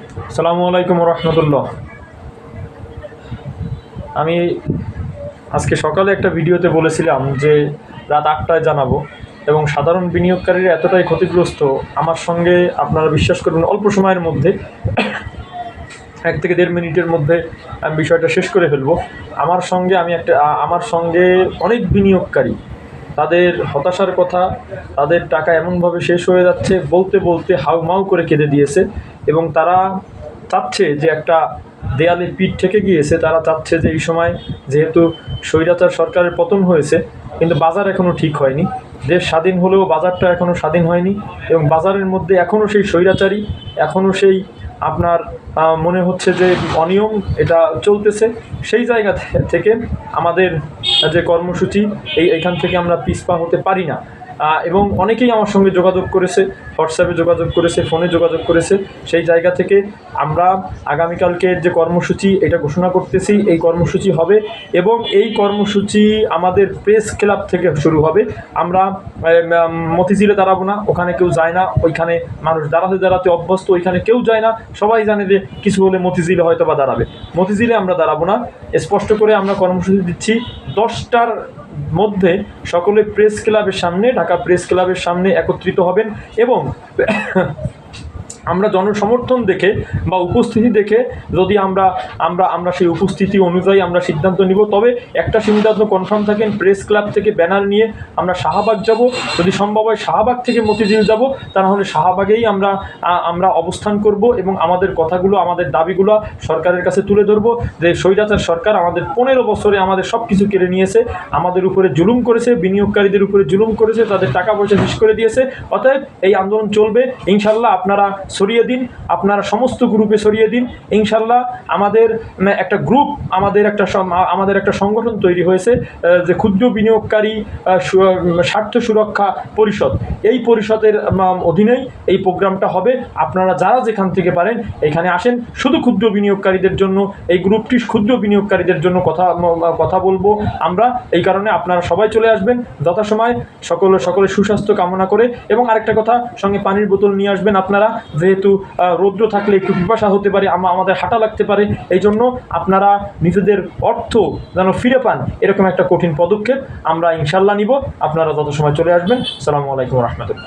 আসসালামু আলাইকুম রহমতুল্লাহ আমি আজকে সকালে একটা ভিডিওতে বলেছিলাম যে রাত আটটায় জানাব এবং সাধারণ বিনিয়োগকারীরা এতটাই ক্ষতিগ্রস্ত, আমার সঙ্গে আপনারা বিশ্বাস করবেন অল্প সময়ের মধ্যে, এক থেকে দেড় মিনিটের মধ্যে আমি বিষয়টা শেষ করে ফেলব। আমার সঙ্গে আমি একটা, আমার সঙ্গে অনেক বিনিয়োগকারী তাদের হতাশার কথা, তাদের টাকা এমনভাবে শেষ হয়ে যাচ্ছে, বলতে বলতে হাউমাউ করে কেঁদে দিয়েছে এবং তারা চাচ্ছে যে একটা দেয়ালে পিঠ থেকে গিয়েছে। তারা চাচ্ছে যে এই সময় যেহেতু স্বৈরাচার সরকারের পতন হয়েছে, কিন্তু বাজার এখনও ঠিক হয়নি। দেশ স্বাধীন হলেও বাজারটা এখনও স্বাধীন হয়নি এবং বাজারের মধ্যে এখনও সেই স্বৈরাচারী এখনও সেই আপনার মনে হচ্ছে যে অনিয়ম এটা চলতেছে। সেই জায়গা থেকে আমাদের যে কর্মসূচি এই এখান থেকে আমরা পিছপা হতে পারি না। এবং অনেকেই আমার সঙ্গে যোগাযোগ করেছে, হোয়াটসঅ্যাপে যোগাযোগ করেছে, ফোনে যোগাযোগ করেছে। সেই জায়গা থেকে আমরা আগামীকালকের যে কর্মসূচি, এটা ঘোষণা করতেছি, এই কর্মসূচি হবে এবং এই কর্মসূচি আমাদের প্রেস ক্লাব থেকে শুরু হবে। আমরা মতিঝিলে দাঁড়াবো না, ওখানে কেউ যায় না, ওইখানে মানুষ দাঁড়াতে দাঁড়াতে অভ্যস্ত, ওইখানে কেউ যায় না। সবাই জানে যে কিছু হলে মতিঝিলে হয়তো বা দাঁড়াবে। মতিঝিলে আমরা দাঁড়াবো না। স্পষ্ট করে আমরা কর্মসূচি দিচ্ছি। দশটার মধ্যে সকলে প্রেস ক্লাবের সামনে ঢাকা প্রেস ক্লাবের সামনে একত্রিত হবেন এবং আমরা জনসমর্থন দেখে বা উপস্থিতি দেখে যদি আমরা আমরা আমরা সেই উপস্থিতি অনুযায়ী আমরা সিদ্ধান্ত নিব, তবে একটা সিদ্ধান্ত কনফার্ম থাকেন প্রেস ক্লাব থেকে ব্যানার নিয়ে আমরা শাহবাগ যাব। যদি সম্ভব হয় শাহবাগ থেকে মতিঝিল যাব তা নাহলে শাহবাগেই আমরা আমরা অবস্থান করব এবং আমাদের কথাগুলো, আমাদের দাবিগুলো সরকারের কাছে তুলে ধরবো যে স্বৈরাচার সরকার আমাদের পনেরো বছরে আমাদের সব কিছু কেড়ে নিয়েছে, আমাদের উপরে জুলুম করেছে, বিনিয়োগকারীদের উপরে জুলুম করেছে, তাদের টাকা পয়সা শেষ করে দিয়েছে। অতএব এই আন্দোলন চলবে। ইনশাল্লাহ আপনারা সরিয়ে দিন, আপনারা সমস্ত গ্রুপে সরিয়ে দিন। ইনশাল্লাহ আমাদের একটা গ্রুপ আমাদের একটা আমাদের একটা সংগঠন তৈরি হয়েছে যে ক্ষুদ্র বিনিয়োগকারী স্বার্থ সুরক্ষা পরিষদ। এই পরিষদের অধীনেই এই প্রোগ্রামটা হবে। আপনারা যারা যেখান থেকে পারেন, এখানে আসেন। শুধু ক্ষুদ্র বিনিয়োগকারীদের জন্য, এই গ্রুপটি ক্ষুদ্র বিনিয়োগকারীদের জন্য কথা কথা বলব আমরা। এই কারণে আপনারা সবাই চলে আসবেন, যথাসময় সকল, সকলে সুস্বাস্থ্য কামনা করে। এবং আরেকটা কথা, সঙ্গে পানির বোতল নিয়ে আসবেন আপনারা যেহেতু রৌদ্র থাকলে একটু পিপাসা হতে পারে, আমা- আমাদের হাঁটা লাগতে পারে, এই জন্য আপনারা নিজেদের অর্থ যেন ফিরে পান, এরকম একটা কঠিন পদক্ষেপ আমরা ইনশাল্লাহ নিব। আপনারা যত সময় চলে আসবেন, সালামু আলাইকুম রহমতুল্লাহ।